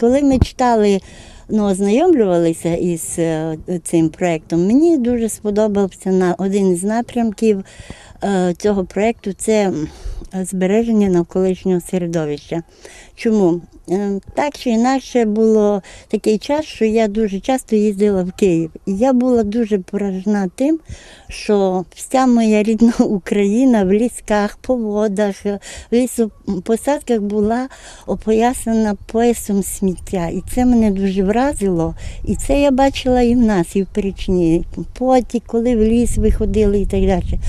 Коли ми читали, ну, ознайомлювалися із е, цим проєктом, мені дуже сподобався на один із напрямків е, цього проєкту це збереження навколишнього середовища. Чому? Е, Так чи інакше було такий час, що я дуже часто їздила в Київ. І я була дуже поражена тим, що вся моя рідна Україна в лісках, по водах, в лісопосадках була опоясана поясом сміття. І це мене дуже вразило. І це я бачила і в нас, і в Перечні, поті, коли в ліс виходили і так далі.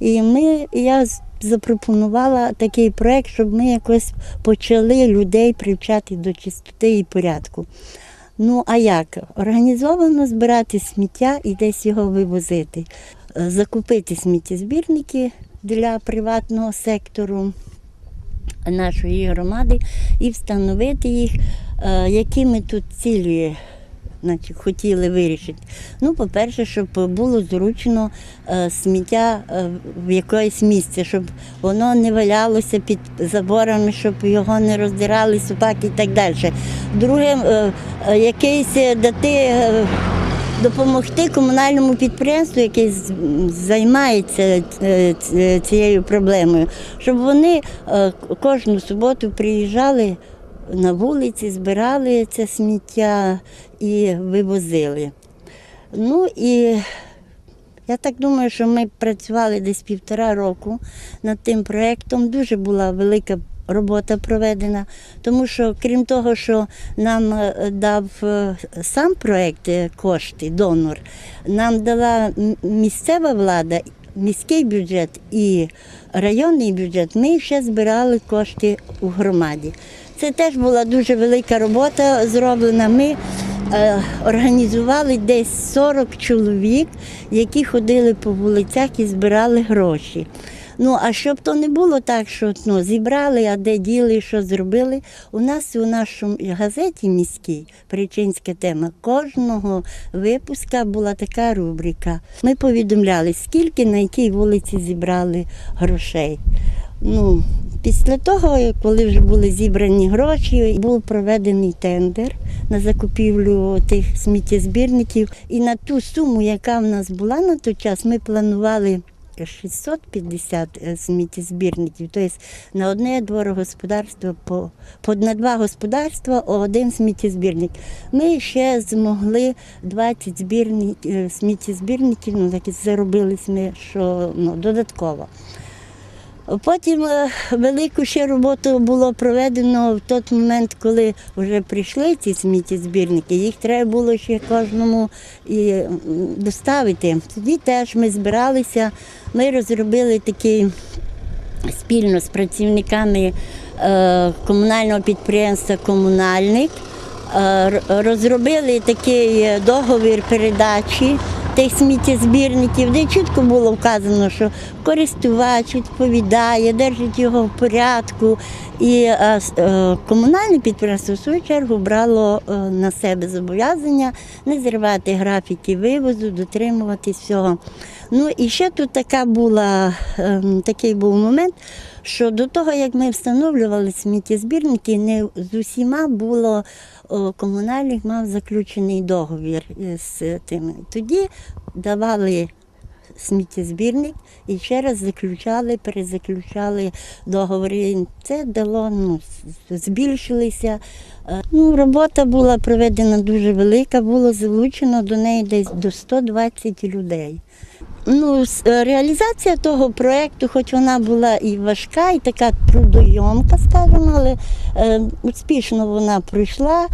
І ми, я запропонувала такий проект, щоб ми якось почали людей привчати до чистоти і порядку. Ну а як? Організовано збирати сміття і десь його вивозити, закупити сміттєзбірники для приватного сектору нашої громади і встановити їх, е, які ми тут цілі значить, хотіли вирішити. Ну, по-перше, щоб було зручно е, сміття е, в якоїсь місці, щоб воно не валялося під заборами, щоб його не роздирали собаки і так далі. Друге, е, якийсь дати. Допомогти комунальному підприємству, яке займається цією проблемою, щоб вони кожну суботу приїжджали на вулиці, збирали це сміття і вивозили. Ну і я так думаю, що ми працювали десь півтора року над тим проєктом. Дуже була велика робота проведена, тому що крім того, що нам е, дав е, сам проєкт е, кошти, донор, нам дала місцева влада. Міський бюджет і районний бюджет ми ще збирали кошти у громаді. Це теж була дуже велика робота зроблена. Ми е, організували десь 40 чоловік, які ходили по вулицях і збирали гроші. Ну, а щоб то не було так, що ну, зібрали, а де діли, що зробили. У нас у нашому газеті міській Причинська тема кожного випуска була така рубрика. Ми повідомляли, скільки на якій вулиці зібрали грошей. Ну, після того, коли вже були зібрані гроші, був проведений тендер на закупівлю тих сміттєзбірників. І на ту суму, яка в нас була на той час, ми планували 650 е, сміттєзбірників. Тобто на одне дворогосподарство, по, по на два господарства один сміттєзбірник. Ми ще змогли 20 збірник, е, сміттєзбірників, ну так і заробили ми, що ну, додатково. Потім е, велику ще роботу було проведено в той момент, коли вже прийшли ці сміттєзбірники. Їх треба було ще кожному і доставити. Тоді теж ми збиралися, ми розробили такий спільно з працівниками е, комунального підприємства Комунальник. е, Розробили такий договір передачі тих сміттєзбірників, де чітко було вказано, що користувач відповідає, держить його в порядку. І е, е, комунальне підприємство в свою чергу брало е, на себе зобов'язання не зривати графіки вивозу, дотримуватись всього. Ну і ще тут така була, ем, такий був момент, що до того, як ми встановлювали сміттєзбірники, не з усіма було комунальник мав заключений договір з тими. Тоді давали сміттєзбірник і ще раз заключали, перезаключали договори. Це дало, ну, збільшилися. Е, Ну, робота була проведена дуже велика, було залучено до неї десь до 120 людей. Ну, е, реалізація того проєкту, хоч вона була і важка, і така трудойомка, скажімо, але е, успішно вона пройшла.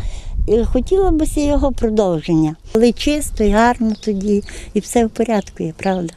Хотілося б його продовження. Але чисто і гарно тоді, і все в порядку є, правда.